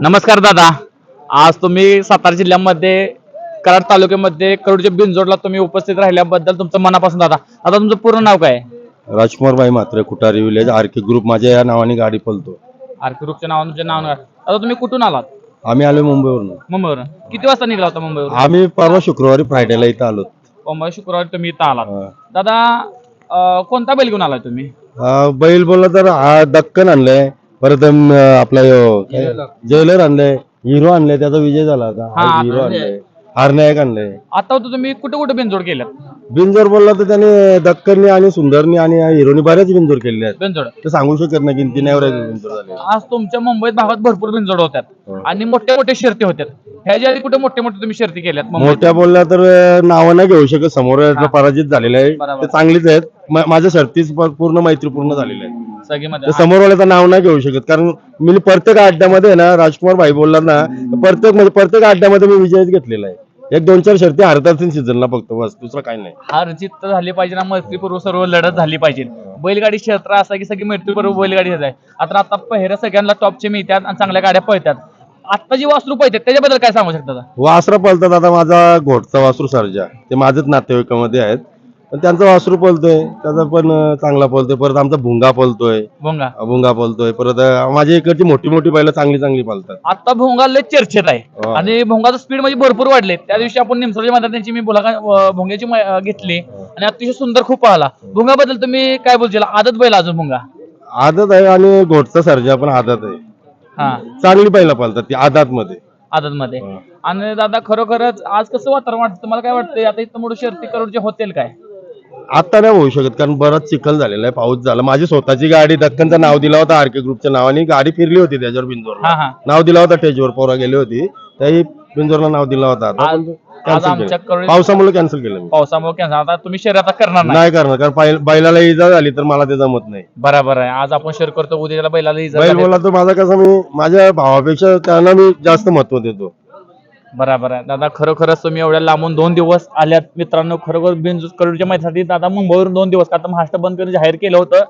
नमस्कार दादा. आज तुम्ही सातारा जिल्ह्यामध्ये कराड तालुक्यामध्ये करोडच्या बिनजोडला तुम्ही उपस्थित राहिल्याबद्दल तुमचं मनापासून दादा. आता तुमचं पूर्ण नाव काय? राजकुमारबाई मात्र Kutari village R K group माझ्या या नावाने गाडी पळतो आरपी ग्रुपच्या नावानं तुमच्या नाव आता तुम्ही कुठून आलात? आम्ही आलो मुंबईवरून. मुंबईवरून. किती वाजता निघाला होता मुंबईवरून? आम्ही परवा शुक्रवारी फ्रायडेला इथं आलो. मुंबई शुक्रवारी तुम्ही इथं आलात. दादा अं, कोणता बैल घेऊन आलाय तुम्ही? अं, बैल बोलला तर हा दक्कन आणलंय. परत अं, आपला काय, जेलर आणलंय. हिरो आणलंय त्याचा विजय झाला हा, आज हिरो आणलंय. हारनायक आणलंय. आता होतं तुम्ही कुठे कुठे बिनजोड केल्यात? बिनजोर बोलला तर त्याने दक्कननी आणि सुंदरनी आणि हिरोनी बऱ्याच बिनजोर केले आहेत. बिनजोड. ते सांगू शकत नाही किती नाही बिनजोर झाले. आज तुमच्या मुंबईत भागात भरपूर बिनजोड होत्यात. हो. आणि मोठ्या मोठ्या शर्ती होत्यात. ह्याच्या आधी कुठे मोठे मोठे तुम्ही शर्ती केल्यात मुंबईत? मोठ्या बोलल्या तर अं, नावं नाही घेऊ शकत. समोर. पराजित झालेले आहे. बरोबर. ते चांगलीच आहेत. म- माझ्या शर्तीच प- पूर्ण मैत्रीपूर्ण झालेले सगळीमध्ये तर समोरवाल्याचं नाव नाही घेऊ शकत. कारण मी प्रत्येक अड्ड्यामध्ये ना राजकुमार भाई बोलला ना प्रत्येक म्हणजे प्रत्येक अड्ड्यामध्ये मी विजयच घेतलेला आहे. एक दोन चार शर्ती हरतात सीझनला फक्त बस. दुसरं काही नाही. हार जीत तर झाली पाहिजे ना मैत्रीपूर्व सर्व लढत झाली पाहिजे. बैलगाडी क्षेत्र असा की सगळी मैत्रीपूर्व बैलगाडी आहे. आता आता पहिऱ्या सगळ्यांना टॉपचे मिळतात आणि चांगल्या गाड्या पळतात. आता जी वासरू पळतात त्याच्याबद्दल काय सांगू शकता? वासरा पळतात आता माझा घोटचा वासरू सर्जा. ते माझ्याच नातेवाईकामध्ये आहेत. पण त्यांचा वासरू पळतोय त्याचा पण चांगला पळतोय. परत आमचा भुंगा पळतोय. भोंगा? भुंगा पळतोय. परत माझ्या इकडची मोठी मोठी बैलं चांगली चांगली पळतात आता भोंगा लय चर्चेत आहे. हो. आणि भोंगाचं स्पीड म्हणजे भरपूर वाढले. त्या दिवशी आपण निमसोडच्या मैदानात त्यांची मी बोला भोंग्याची मै- अं, घेतली. आणि अतिशय सुंदर खूप पाहला भोंगाबद्दल तुम्ही काय बोलशील आदत बैल अजून भोंगा? आदत आहे आणि घोटचा सर्जा पण आदत आहे. हा. चांगली बैला पळतात ती आदात मध्ये आदत मध्ये आणि दादा खरोखरच आज कसं वातावरण वाटतं? तुम्हाला काय वाटतंय? आता इथं मोठं शर्ती करोडचे होतील काय? आता नाही होऊ शकत कारण बराच चिखल झालेला आहे पाऊस झाला. माझी स्वतःची गाडी दक्कनचं नाव दिला होता आरके ग्रुपच्या नावाने गाडी फिरली होती त्याच्यावर बिंजोरला. हा हा. नाव दिला होता टेजवर पोरा गेली होती. त्याही बिंजोरला नाव दिला होता आता. आज- पण आज cancel आमच्या केलं. करोडे- पावसामुळे कॅन्सल केलं मी. पावसामुळे कॅन्सल आता तुम्ही शर्यत आता करणार नाही. नाही करणार कारण बैल- बैलाला इजा झाली तर मला ते जमत नाही. बरोबर आहे. आज आपण शेअर करतो उद्याला बैलाला इजा बैल झाली. बोला तर माझा कसं मी माझ्या भावापेक्षा त्यांना मी जास्त महत्त्व देतो. बरोबर आहे. दादा खरोखरच तुम्ही एवढ्या लांबून दोन दिवस आल्यात. मित्रांनो खरोखर बिनजूस करोडच्या माहितीसाठी दादा मुंबईवरून दोन दिवस आता महाराष्ट्र बंद करून जाहीर केलं होतं.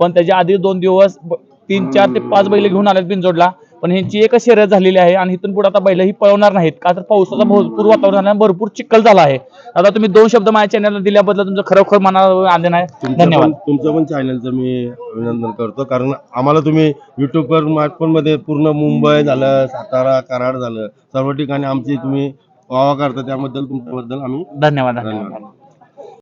पण त्याच्या आधी दोन दिवस ब- तीन चार ते पाच बैल घेऊन आलेत बिनजोडला. पण ह्यांची एकच शर्यत झालेली आहे आणि इथून पुढे आता बैल ही पळवणार नाहीत. का तर पावसाचा भरपूर वातावरण भरपूर चिखल झाला आहे. आता तुम्ही दोन शब्द माझ्या चॅनलला दिल्याबद्दल तुमचं खरोखर मनाला आनंद आहे. धन्यवाद. तुमचं पण चॅनलचं मी अभिनंदन करतो. कारण आम्हाला तुम्ही युट्यूबवर स्मार्टफोनमध्ये पूर्ण मुंबई झालं सातारा कराड झालं सर्व ठिकाणी आमची तुम्ही वावा करता. त्याबद्दल तुमच्याबद्दल आम्ही धन्यवाद. धन्यवाद.